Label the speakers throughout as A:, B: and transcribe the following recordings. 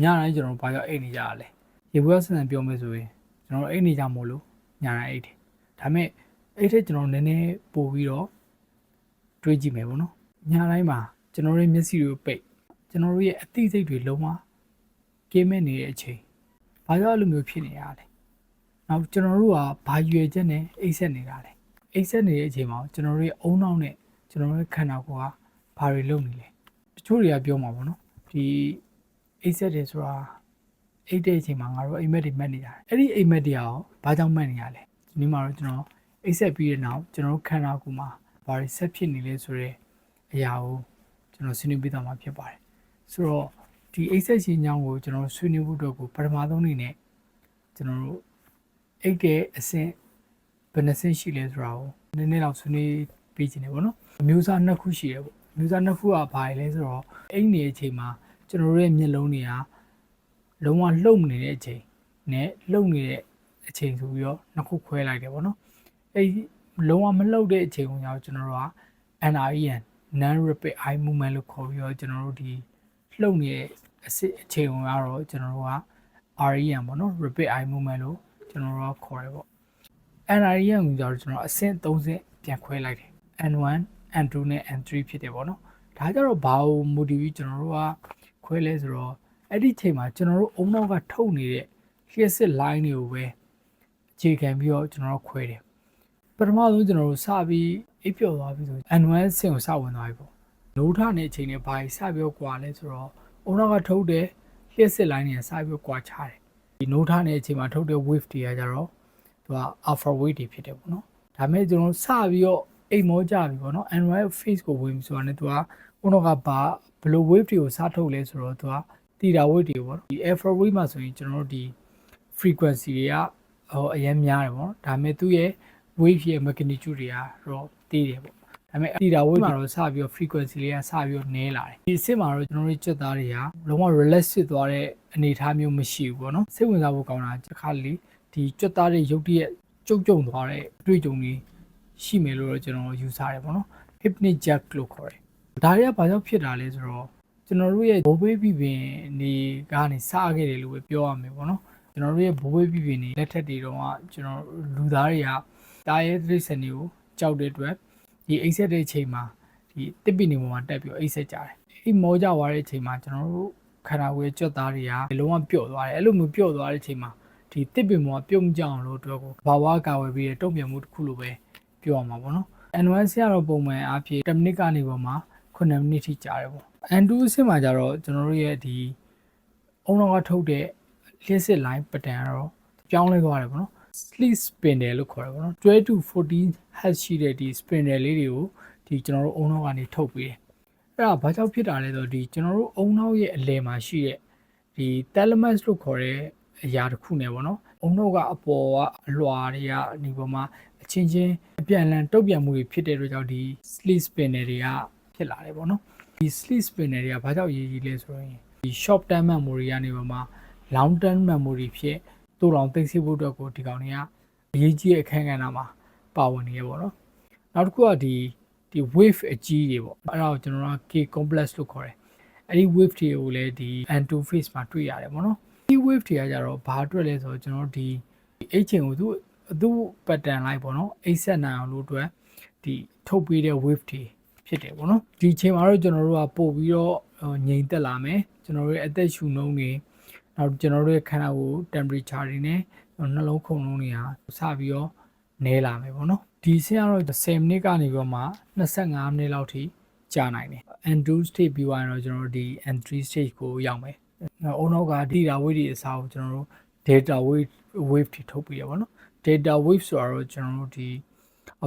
A: ညတိုင်းကျွန်တော်ဘာကြောင့်အိတ်နေကြရလဲရေပွဲဆန်ဆန်ပြောမယ်ဆိုရင်ကျွန်တော်အိတ်နေကြမို့လို့ညတိုင်းအိတ်တယ်ဒါပေမဲ့အိတ်တဲ့ကျွန်တော်နည်းနည်းပို့ပြီးတော့တွေးကြည့်မယ်ပေါ့နော်ညတိုင်းမှာကျွန်တော်ရဲ့မျက်စိတွေကိုပိတ်ကျွန်တော်တို့ရဲ့အသိစိတ်တွေလုံးဝကင်းမဲ့နေတဲ့အချိန်ဘာကြောင့်အဲ့လိုမျိုးဖြစ်နေရလဲနောက်ကျွန်တော်တို့ကဘာရွယ်ချက်နဲ့အိတ်ဆက်နေတာလဲအိတ်ဆက်နေတဲ့အချိန်မှာကျွန်တော်တို့ရဲ့အုံနောက်နဲ့ကျွန်တော်တို့ရဲ့ခန္ဓာကိုယ်ကဘာတွေလုပ်နေလဲတချို့တွေကပြောမှာပေါ့နော်ဒီ အိတ်ဆက်တယ်ဆိုတာအိတ်တဲ့အချိန်မှာငါတို့အိမ်မက်တွေမက်နေကြတယ်အဲ့ဒီအိမ်မက်တွေရောဘာကြောင့်မက်နေရလဲဒီနေ့မှာတော့ကျွန်တော်အိတ်ဆက်ပြီးတဲ့နောက်ကျွန်တော်တို့ခန္ဓာကိုယ်မှာဘာတွေဆက်ဖြစ်နေလဲဆိုတော့အရာကိုကျွန်တော်ဆွေးနွေးပြသွားမှာဖြစ်ပါတယ်ဆိုတော့ဒီအိတ်ဆက်ရှင်ကြောင်းကိုကျွန်တော်ဆွေးနွေးဖို့အတွက်ကိုပထမဆုံးအနေနဲ့ကျွန်တော်တို့အိတ်တဲ့အဆင့်ဘယ်နှဆင့်ရှိလဲဆိုတာကိုနည်းနည်းတော့ဆွေးနွေးပေးခြင်းတယ်ပေါ့နော်အမျိုးအစားနှစ်ခုရှိတယ်ပေါ့အမျိုးအစားနှစ်ခုကဘာလဲဆိုတော့အိတ်နေတဲ့အချိန်မှာ ကျွန်တော်တို့ရဲ့မျက်လုံးတွေကလုံးဝလှုပ်နေတဲ့အချိန်နဲ့လှုပ်နေတဲ့အချိန်ဆိုပြီးတော့နှစ်ခုခွဲလိုက်တယ်ပေါ့နော်အဲ့ဒီလုံးဝမလှုပ်တဲ့အချိန်ကိုကြောင့်ကျွန်တော်တို့က NREN non rapid eye movement လို့ခေါ်ပြီးတော့ကျွန်တော်တို့ဒီလှုပ်နေတဲ့အစစ်အချိန်ကိုကတော့ကျွန်တော်တို့က REM ပေါ့နော် rapid eye movement လို့ကျွန်တော်တို့ကခေါ်တယ်ပေါ့ NREM ကိုကြတော့ကျွန်တော်အဆင့်3ဆင့်ပြန်ခွဲလိုက်တယ် N1 N2 နဲ့ N3 ဖြစ်တယ်ပေါ့နော်ဒါကြတော့ဘာကို motive ကျွန်တော်တို့က ခွဲလဲဆိုတော့အဲ့ဒီချိန်မှာကျွန်တော်တို့အုံနောက်ကထုတ်နေတဲ့လျှက်စစ် line တွေကိုပဲအခြေခံပြီးတော့ကျွန်တော်တို့ခွဲတယ်ပထမဆုံးကျွန်တော်တို့စပြီးအိပ်ပျော်သွားပြီဆို N1 ဆင့်ကိုစဝင်သွားပြီပေါ့နိုးထနေအချိန်နဲ့ဘာကြီးစပြီးတော့ကွာလဲဆိုတော့အုံနောက်ကထုတ်တဲ့လျှက်စစ် line တွေကစပြီးတော့ကွာချတယ်ဒီနိုးထနေအချိန်မှာထုတ်တဲ့ wave တွေကကြတော့သူက alpha wave တွေဖြစ်တယ်ပေါ့နော်ဒါပေမဲ့ကျွန်တော်စပြီးတော့အိမ်မောကြပြီပေါ့နော် Android face ကိုဝင်ပြီဆိုတာနဲ့သူက ခုနကဘာဘယ်လို wave တွေကိုစားထုတ်လဲဆိုတော့သူကတီတာ wave တွေပေါ့နော်ဒီ alpha wave မှာဆိုရင်ကျွန်တော်တို့ဒီ frequency တွေကဟိုအရင်များတယ်ပေါ့နော်ဒါပေမဲ့သူ့ရဲ့ wave ရဲ့ magnitude တွေကတော့သေးတယ်ပေါ့ဒါပေမဲ့တီတာ wave မှာတော့စပြီးတော့ frequency လေးကစပြီးတော့နည်းလာတယ်ဒီအစ်စ်မှာတော့ကျွန်တော်တို့ကြက်သားတွေကလုံးဝ relax ဖြစ်သွားတဲ့အနေအထားမျိုးမရှိဘူးပေါ့နော်စိတ်ဝင်စားဖို့ကောင်းတာတစ်ခါလေဒီကြက်သားတွေရုပ်တရက်ကြုံကြုံသွားတဲ့အတွေ့အကြုံတွေရှိမယ်လို့တော့ကျွန်တော်ယူဆတယ်ပေါ့နော် hypnic jack လို့ခေါ်တယ် ဒါတွေကဘာကြောင့်ဖြစ်တာလဲဆိုတော့ကျွန်တော်တို့ရဲ့ဘိုးဘေးပြည်ပင်နေကနေစခဲ့တယ်လို့ပဲပြောရမယ်ပေါ့နော်ကျွန်တော်တို့ရဲ့ဘိုးဘေးပြည်ပင်နေလက်ထက်တွေတော့ကကျွန်တော်လူသားတွေကတားရဲသတိစံတွေကိုကြောက်တဲ့အတွက်ဒီအိတ်ဆက်တဲ့အချိန်မှာဒီတစ်ပိနေပေါ်မှာတက်ပြီးအိတ်ဆက်ကြတယ်အိမ်မောကြသွားတဲ့အချိန်မှာကျွန်တော်တို့ခန္ဓာကိုယ်ရဲ့ကြွက်သားတွေကလုံးဝပျော့သွားတယ်အဲ့လိုမျိုးပျော့သွားတဲ့အချိန်မှာဒီတစ်ပင်ပေါ်မှာပြုံးကြအောင်လို့အတွက်ကိုဘာဝကာဝယ်ပြီးတဲ့တုံ့ပြန်မှုတစ်ခုလိုပဲပြောရမှာပေါ့နော် N1 ဆရာတော့ပုံမှန်အားဖြင့်10မိနစ်ကနေပေါ်မှာ 9မိနစ်ထိကြာတယ်ပေါ့ N2 အဆင့်မှာကျတော့ကျွန်တော်တို့ရဲ့ဒီအုံနောက်ကထုတ်တဲ့လျှက်စစ် line pattern ကတော့ပြောင်းလဲသွားတယ်ပေါ့နော် sleep spindle လို့ခေါ်တယ်ပေါ့နော်12 to 14 hertz ရှိတဲ့ဒီ spindle လေးတွေကိုဒီကျွန်တော်တို့အုံနောက်ကနေထုတ်ပေးတယ်အဲ့ဒါဘာကြောင့်ဖြစ်တာလဲဆိုတော့ဒီကျွန်တော်တို့အုံနောက်ရဲ့အလယ်မှာရှိတဲ့ဒီ thalamus လို့ခေါ်တဲ့အရာတစ်ခုနဲ့ပေါ့နော်အုံနောက်ကအပေါ်ကအလွှာတွေကနေပေါ်မှာအချင်းချင်းအပြန်အလှန်တုတ်ပြန်မှုတွေဖြစ်တဲ့အတွက်ကြောင့်ဒီ sleep spindle တွေက ဖြစ်လာတယ်ပေါ့နော်ဒီ sleep spindle တွေကဘာကြောင့်အရေးကြီးလဲဆိုရင်ဒီ short term memory ကနေပေါ်မှာ long term memory ဖြစ်တူတော်သိသိဖို့အတွက်ကိုဒီကောင်တွေကအရေးကြီးတဲ့အခန်းကဏ္ဍမှာပါဝင်နေရပေါ့နော်နောက်တစ်ခုကဒီဒီ wave အကြီးတွေပေါ့အဲ့ဒါကိုကျွန်တော်တို့က K complex လို့ခေါ်တယ်အဲ့ဒီ wave တွေကိုလည်းဒီ N2 phase မှာတွေ့ရတယ်ပေါ့နော်ဒီ wave တွေကကြတော့ဘာအတွက်လဲဆိုတော့ကျွန်တော်တို့ဒီအိတ်ချင်ကိုသူသူ pattern လိုက်ပေါ့နော်အိတ်ဆက်နိုင်အောင်လို့အတွက်ဒီထုတ်ပေးတဲ့ wave တွေ ဖြစ်တယ်ပေါ့နော်ဒီအချိန်မှာတော့ကျွန်တော်တို့ကပို့ပြီးတော့ငြိမ်သက်လာမယ်ကျွန်တော်တို့ရဲ့အသက်ရှူနှုန်းတွေနောက်ကျွန်တော်တို့ရဲ့ခန္ဓာကိုယ် temperature တွေနဲ့နှလုံးခုန်လုံးတွေဟာစပြီးတော့နဲလာမယ်ပေါ့နော်ဒီဆင်းကတော့10မိနစ်ကနေပြီးတော့မှ25မိနစ်လောက်ထိကြာနိုင်တယ် N2 stage ပြီးသွားရင်တော့ကျွန်တော်တို့ဒီ N3 stage ကိုရောက်မယ်အုံနောက်က data wave တွေအစားကိုကျွန်တော်တို့ data wave wave တွေထုတ်ပြီးရပါတော့ data wave ဆိုတော့ကျွန်တော်တို့ဒီ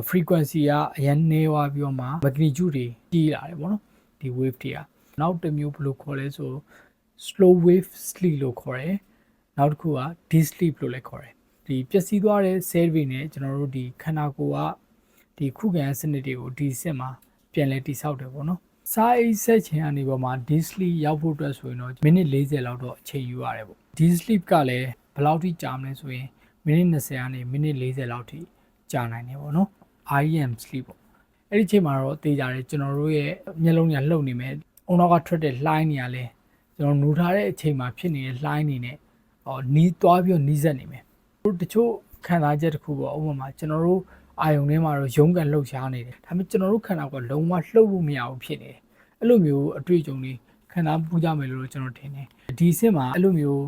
A: frequency ကအရင်နေသွားပြီးတော့မှ magnitude တွေကြီးလာတယ်ပေါ့နော်ဒီ wave တွေကနောက်တစ်မျိုးဘယ်လိုခေါ်လဲဆို slow wave sleep လို့ခေါ်တယ်နောက်တစ်ခုက deep sleep လို့လည်းခေါ်တယ်ဒီပျက်စီးသွားတဲ့ cell တွေနဲ့ကျွန်တော်တို့ဒီခန္ဓာကိုယ်ကဒီခုခံစနစ်တွေကိုဒီစစ်မှာပြန်လဲတိဆောက်တယ်ပေါ့နော်စားအိတ်ဆက်ခြင်းအနေပေါ်မှာ deep sleep ရောက်ဖို့အတွက်ဆိုရင်တော့မိနစ်40လောက်တော့အချိန်ယူရတယ်ပေါ့ deep sleep ကလည်းဘယ်လောက်ထိကြာမလဲဆိုရင်မိနစ်20ကနေမိနစ်40လောက်ထိကြာနိုင်တယ်ပေါ့နော် REM sleep ပေါ့အဲ့ဒီချိန်မှာတော့တေးကြတယ်ကျွန်တော်တို့ရဲ့မျက်လုံးညာလှုပ်နေမယ်အုံနောက်ကထွက်တဲ့ line နေရလဲကျွန်တော်နှူထားတဲ့အချိန်မှာဖြစ်နေတဲ့လှိုင်းနေနဲ့ဟောနီးသွားပြီးတော့နီးစက်နေမယ်တို့တချို့ခံစားချက်တစ်ခုပေါ့ဥပမာကျွန်တော်တို့အာယုံထဲမှာတော့ရုံးကန်လှုပ်ရှားနေတယ်ဒါပေမဲ့ကျွန်တော်တို့ခန္ဓာကလုံးဝလှုပ်လို့မရဘူးဖြစ်နေတယ်အဲ့လိုမျိုးအတွေ့အကြုံတွေခံစားပူကြမယ်လို့ကျွန်တော်ထင်တယ်ဒီအစ်စ်မှာအဲ့လိုမျိုး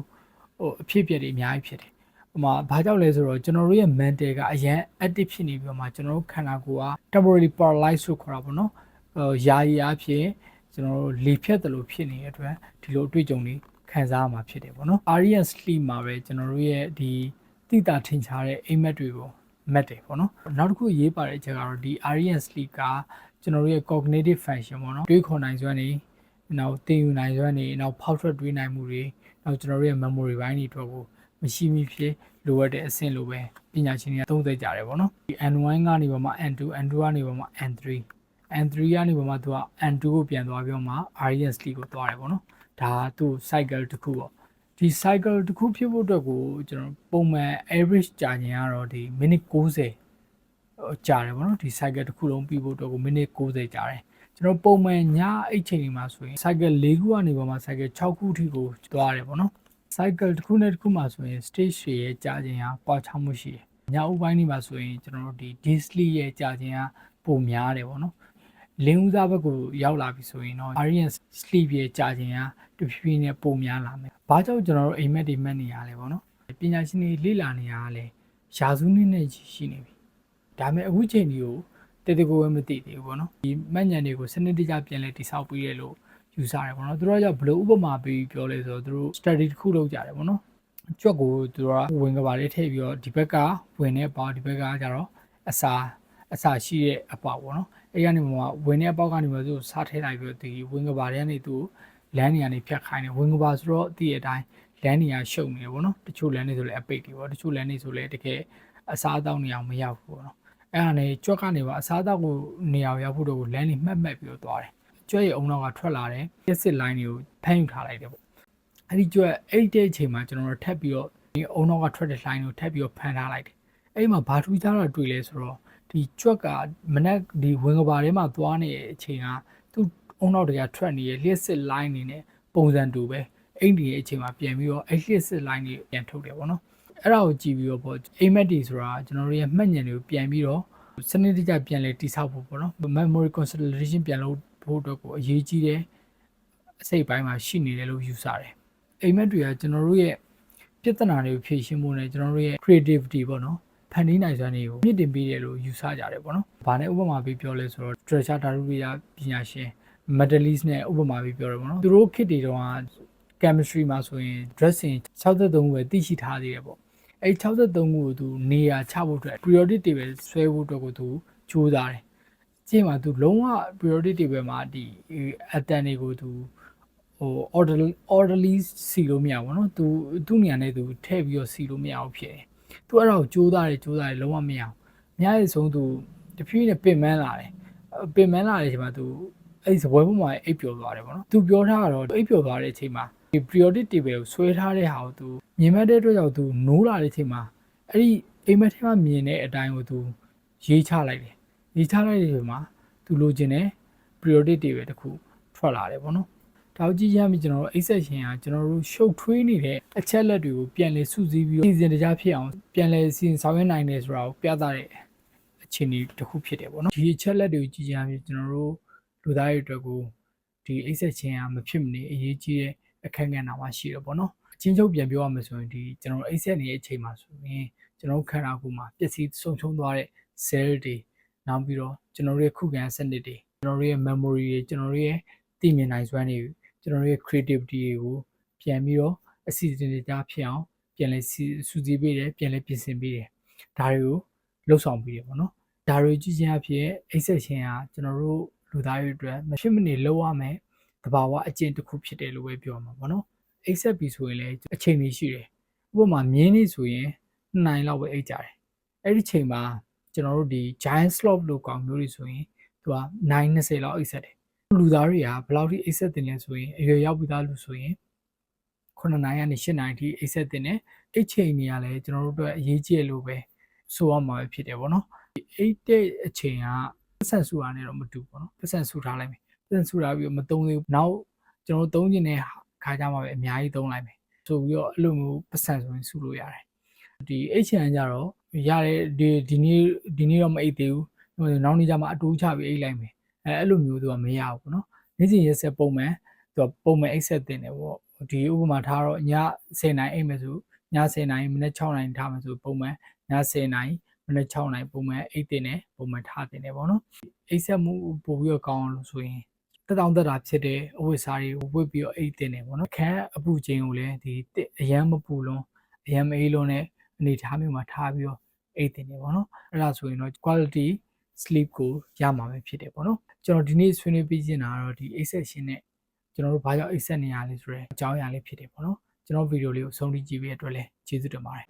A: ဟိုအဖြစ်အပျက်တွေအများကြီးဖြစ်တယ် ဟိုမှာဘာကြောင့်လဲဆိုတော့ကျွန်တော်တို့ရဲ့ mental ကအရန် active ဖြစ်နေပြီးတော့မှကျွန်တော်တို့ခန္ဓာကိုယ်က temporarily paralyzed လို့ခေါ်တာပေါ့နော်ဟိုယာယီအဖြစ်ကျွန်တော်တို့လေဖြတ်တယ်လို့ဖြစ်နေတဲ့အတွက်ဒီလိုအတွေ့အကြုံတွေခံစားရမှာဖြစ်တယ်ပေါ့နော် REM sleep မှာပဲကျွန်တော်တို့ရဲ့ဒီတိတာထင်ရှားတဲ့အိမ်မက်တွေကိုမက်တယ်ပေါ့နော်နောက်တစ်ခုရေးပါတဲ့အချက်ကတော့ဒီ REM sleep ကကျွန်တော်တို့ရဲ့ cognitive function ပေါ့နော်တွေးခေါ်နိုင်စွမ်းနေနောက်သင်ယူနိုင်စွမ်းနေနောက်ဖောက်ထွက်တွေးနိုင်မှုတွေနောက်ကျွန်တော်တို့ရဲ့ memory ဘိုင်းတွေအတွက်ကို မရှိမဖြစ်လိုအပ်တဲ့အဆင့်လိုပဲပညာရှင်တွေကသုံးသပ်ကြတယ်ပေါ့နော်ဒီ N1 ကနေပါမှ N2 N2 ကနေပါမှ N3 N3 ကနေပါမှသူက N2 ကိုပြန်သွားပြီးတော့မှ RES ကိုသွားတယ်ပေါ့နော်ဒါကသူ့ cycle တစ်ခုပေါ့ဒီ cycle တစ်ခုဖြစ်ဖို့အတွက်ကိုကျွန်တော်ပုံမှန် average ကြာချိန်ကတော့ဒီမိနစ်60ကြာတယ်ပေါ့နော်ဒီ cycle တစ်ခုလုံးပြီးဖို့အတွက်ကိုမိနစ်60ကြာတယ်ကျွန်တော်ပုံမှန်ညအိတ်ချိန်တွေမှာဆိုရင် cycle ၄ခုကနေပါမှ cycle 6ခုထိကိုသွားတယ်ပေါ့နော် cycle တစ်ခုနဲ့တစ်ခုမှာဆိုရင် stage တွေရဲ့ကြာခြင်းဟာကွာခြားမှုရှိတယ်။ညဥပိုင်းတွေမှာဆိုရင်ကျွန်တော်တို့ဒီ day sleep ရဲ့ကြာခြင်းဟာပိုများတယ်ပေါ့နော်။လင်းဦးစားဘက်ကိုရောက်လာပြီဆိုရင်တော့ REM sleep ရဲ့ကြာခြင်းဟာတဖြည်းဖြည်းနဲ့ပိုများလာမယ်။ဘာကြောင့်ကျွန်တော်တို့အိမ်မက်တွေမှတ်နေရလဲပေါ့နော်။ပညာရှင်တွေလေ့လာနေရတာလဲရာစုနှစ်နဲ့ရှိနေပြီ။ဒါပေမဲ့အခုချိန်ဒီကိုတည်တကိုယ်ဝဲမသိသေးဘူးပေါ့နော်။ဒီမှတ်ဉာဏ်တွေကိုစနစ်တကျပြန်လဲတိဆောက်ပြီးရလို့ ယူဆတယ်ပေါ့နော်သူတို့ကကြောင့်ဘယ်လိုဥပမာပေးပြောလဲဆိုတော့သူတို့ study တစ်ခုလုပ်ကြတယ်ပေါ့နော်ကြွက်ကိုသူတို့ကဝင်ကဘာလေးထည့်ပြီးတော့ဒီဘက်ကဝင်တဲ့အပေါက်ဒီဘက်ကကျတော့အစာအစာရှိတဲ့အပေါက်ပေါ့နော်အဲ့ကနေမှဝင်တဲ့အပေါက်ကနေမှသူစားထည့်လိုက်ပြီးတော့ဒီဝင်ကဘာတွေကနေသူလမ်းနေရာနေဖြတ်ခိုင်းတယ်ဝင်ကဘာဆိုတော့ဒီအတိုင်းလမ်းနေရာရှုပ်နေတယ်ပေါ့နော်တချို့လမ်းနေဆိုလည်းအပိတ်တွေပေါ့တချို့လမ်းနေဆိုလည်းတကယ်အစားအသောက်နေအောင်မရောက်ဘူးပေါ့နော်အဲ့ဒါနဲ့ကြွက်ကနေပါအစားအသောက်ကိုနေရာရောက်ဖို့တော့လမ်းနေမှတ်မှတ်ပြီးတော့သွားတယ် ကျွဲရဲ့အုံနောက်ကထွက်လာတယ်ပြက်စစ်လိုင်းတွေကိုဖမ်းယူထားလိုက်တယ်ပေါ့အဲ့ဒီကျွဲအဲ့ဒီတဲ့အချိန်မှာကျွန်တော်တို့ထပ်ပြီးတော့ဒီအုံနောက်ကထွက်တဲ့လိုင်းကိုထပ်ပြီးတော့ဖမ်းထားလိုက်တယ်အဲ့မှာဘာထူးခြားတာတွေ့လဲဆိုတော့ဒီကျွက်ကမနက်ဒီဝင်ကဘာထဲမှာသွားနေတဲ့အချိန်ကသူ့အုံနောက်တွေကထွက်နေတဲ့လျှက်စစ်လိုင်းနေနဲ့ပုံစံတူပဲအိမ်ဒီရဲ့အချိန်မှာပြန်ပြီးတော့အဲ့လျှက်စစ်လိုင်းတွေပြန်ထုတ်တယ်ပေါ့နော်အဲ့ဒါကိုကြည့်ပြီးတော့ပေါ့အိမ်မက်တီဆိုတာကျွန်တော်တို့ရဲ့မှတ်ဉာဏ်တွေကိုပြန်ပြီးတော့စနစ်တကျပြန်လဲတိဆောက်ဖို့ပေါ့နော် memory consolidation ပြန်လို့ ဖို့အတွက်ကိုအရေးကြီးတဲ့အစိတ်ပိုင်းမှာရှိနေတယ်လို့ယူဆတယ်အိမ်မက်တွေကကျွန်တော်တို့ရဲ့ပြဿနာတွေကိုဖြေရှင်းဖို့နဲ့ကျွန်တော်တို့ရဲ့ creativity ပေါ့နော်ဖန်တီးနိုင်စွမ်းတွေကိုမြင့်တင်ပေးတယ်လို့ယူဆကြတယ်ပေါ့နော်။ဘာနဲ့ဥပမာပေးပြောလဲဆိုတော့ treasure ဓာတုရိယပညာရှင် medalist နဲ့ဥပမာပေးပြောတယ်ပေါ့နော်။သူတို့ခေတ်တွေတုန်းက chemistry မှာဆိုရင် dressing 63ခုပဲသိရှိထားသေးတယ်ပေါ့။အဲ63ခုကိုသူနေရာချဖို့အတွက် periodic table ဆွဲဖို့အတွက်ကိုသူကြိုးစားတယ်။ ကျင်းမှာသူလုံးဝ periodic table မှာဒီ atom တွေကိုသူဟို orderly orderly စီလို့မရဘူးเนาะသူသူ့နေရာနဲ့သူထည့်ပြီးတော့စီလို့မရဘူးဖြစ်တယ်သူအဲ့ဒါကိုကြိုးစားတယ်ကြိုးစားတယ်လုံးဝမရအောင်အများကြီးဆုံးသူတဖြည်းဖြည်းနဲ့ပင်ပန်းလာတယ်ပင်ပန်းလာတဲ့အချိန်မှာသူအဲ့ဒီဇပွဲပေါ်မှာအိပ်ပျော်သွားတယ်ပေါ့နော်သူပြောထားတာတော့အိပ်ပျော်သွားတဲ့အချိန်မှာဒီ periodic table ကိုဆွဲထားတဲ့ဟာကိုသူမြင်မှတ်တဲ့အတွက်ကြောင့်သူနိုးလာတဲ့အချိန်မှာအဲ့ဒီအိမ်မက်ထဲမှာမြင်တဲ့အတိုင်းကိုသူရေးချလိုက်တယ် ရေးချလိုက်တဲ့အချိန်မှာသူလိုချင်တဲ့ periodic table တခုထွက်လာတယ်ပေါ့နော်တောက်ကြည့်ရမယ်ကျွန်တော်တို့အိတ်ဆက်ရှင်ကကျွန်တော်တို့ရှုပ်ထွေးနေတဲ့အချက်လက်တွေကိုပြန်လဲစုစည်းပြီးစီစဉ်တကြားဖြစ်အောင်ပြန်လဲစီစဉ်ဆောင်ရွက်နိုင်တယ်ဆိုတာကိုပြသတဲ့အခြေအနေတစ်ခုဖြစ်တယ်ပေါ့နော်ဒီအချက်လက်တွေကိုကြည့်ရမယ်ကျွန်တော်တို့လူသားတွေအတွက်ကိုဒီအိတ်ဆက်ရှင်ကမဖြစ်မနေအရေးကြီးတဲ့အခက်အခဲနာမှာရှိတယ်ပေါ့နော်အချင်းချုပ်ပြန်ပြောရမယ်ဆိုရင်ဒီကျွန်တော်တို့အိတ်ဆက်နေတဲ့အချိန်မှာဆိုရင်ကျွန်တော်တို့ခန္ဓာကိုယ်မှာပျက်စီးဆုံးရှုံးသွားတဲ့ cell တွေ နောက်ပြီးတော့ကျွန်တော်တို့ရဲ့ခုခံစနစ်တွေကျွန်တော်တို့ရဲ့ memory တွေကျွန်တော်တို့ရဲ့သိမြင်နိုင်စွမ်းတွေကျွန်တော်တို့ရဲ့ creativity တွေကိုပြန်ပြီးတော့အစီအစဉ်တွေကြားဖြစ်အောင်ပြန်လဲစူးစီးပေးတယ်ပြန်လဲပြင်ဆင်ပေးတယ်ဒါတွေကိုလှုပ်ဆောင်ပေးတယ်ပေါ့နော်ဒါတွေကြည့်ချင်းအဖြစ်အိတ်ဆက်ခြင်းဟာကျွန်တော်တို့လူသားတွေအတွက်မဖြစ်မနေလုပ်ရမယ်တဘာဝအကျင့်တစ်ခုဖြစ်တယ်လို့ပဲပြောမှာပေါ့နော်အိတ်ဆက်ပြီဆိုရင်လည်းအချိန်ကြီးရှိတယ်ဥပမာမြင်းနေဆိုရင်2နိုင်လောက်ပဲအိတ်ကြတယ်အဲ့ဒီချိန်မှာ ကျွန်တော်တို့ဒီ giant slope လို့ကောင်မျိုးတွေဆိုရင်သူက920လောက်အိတ်ဆက်တယ်လူသားတွေကဘယ်လောက်ထိအိပ်ဆက်တင်လဲဆိုရင်အရွယ်ရောက်ပြီးသားလူဆိုရင်9နိုင်ကနေ10နိုင်ထိအိပ်ဆက်တင်တယ်အိတ်ချိန်တွေကလည်းကျွန်တော်တို့အတွက်အရေးကြီးလို့ပဲဆိုရမှာပဲဖြစ်တယ်ပေါ့နော်အိတ်တဲ့အချိန်ကပတ်စံဆူတာနဲ့တော့မတူဘူးပေါ့နော်ပတ်စံဆူထားလိုက်မယ်ပတ်စံဆူထားပြီးမသုံးသေးဘူးနောက်ကျွန်တော်တို့သုံးခြင်းတဲ့ခါကြမှာပဲအများကြီးသုံးလိုက်မယ်ဆိုပြီးတော့အဲ့လိုမျိုးပတ်စံဆိုရင်စုလို့ရတယ်ဒီ HN ကြတော့ ရတယ်ဒီဒီနေ့ဒီနေ့တော့မအိတ်သေးဘူးဟိုနောက်နေ့ကျမှအတိုးချပြီးအိတ်လိုက်မယ်အဲအဲ့လိုမျိုးသူကမရဘူးပေါ့နော်နေ့စဉ်ရက်ဆက်ပုံမှန်သူကပုံမှန်အိတ်ဆက်တင်တယ်ပေါ့ဒီဥပမာထားတော့ည10နိုင်အိတ်မယ်ဆိုည10နိုင်မနေ့6နိုင်ထားမယ်ဆိုပုံမှန်ည10နိုင်မနေ့6နိုင်ပုံမှန်အိတ်တင်တယ်ပုံမှန်ထားတင်တယ်ပေါ့နော်အိတ်ဆက်မှုပို့ပြီးတော့ကောင်းအောင်လို့ဆိုရင်တက်တောင်တက်တာဖြစ်တဲ့အဝတ်စားတွေကိုဝတ်ပြီးတော့အိတ်တင်တယ်ပေါ့နော်ခန်းအပူချိန်ကိုလည်းဒီတစ်အရန်မပူလုံးအရန်မအေးလုံးနဲ့ အနေထားမျိုးမှာထားပြီးတော့အိတ်တင်တယ်ပေါ့နော်အဲ့ဒါဆိုရင်တော့ quality sleep ကိုရမှာပဲဖြစ်တယ်ပေါ့နော်ကျွန်တော်ဒီနေ့ဆွေးနွေးပြချင်တာကတော့ဒီအိတ်ဆက်ရှင်နဲ့ကျွန်တော်တို့ဘာကြောင့်အိတ်ဆက်နေရလဲဆိုတော့အကြောင်းအရာလေးဖြစ်တယ်ပေါ့နော်ကျွန်တော်ဗီဒီယိုလေးကိုဆုံးဖြတ်ကြည့်ပြီးတဲ့အတွက်လည်းကျေးဇူးတင်ပါတယ်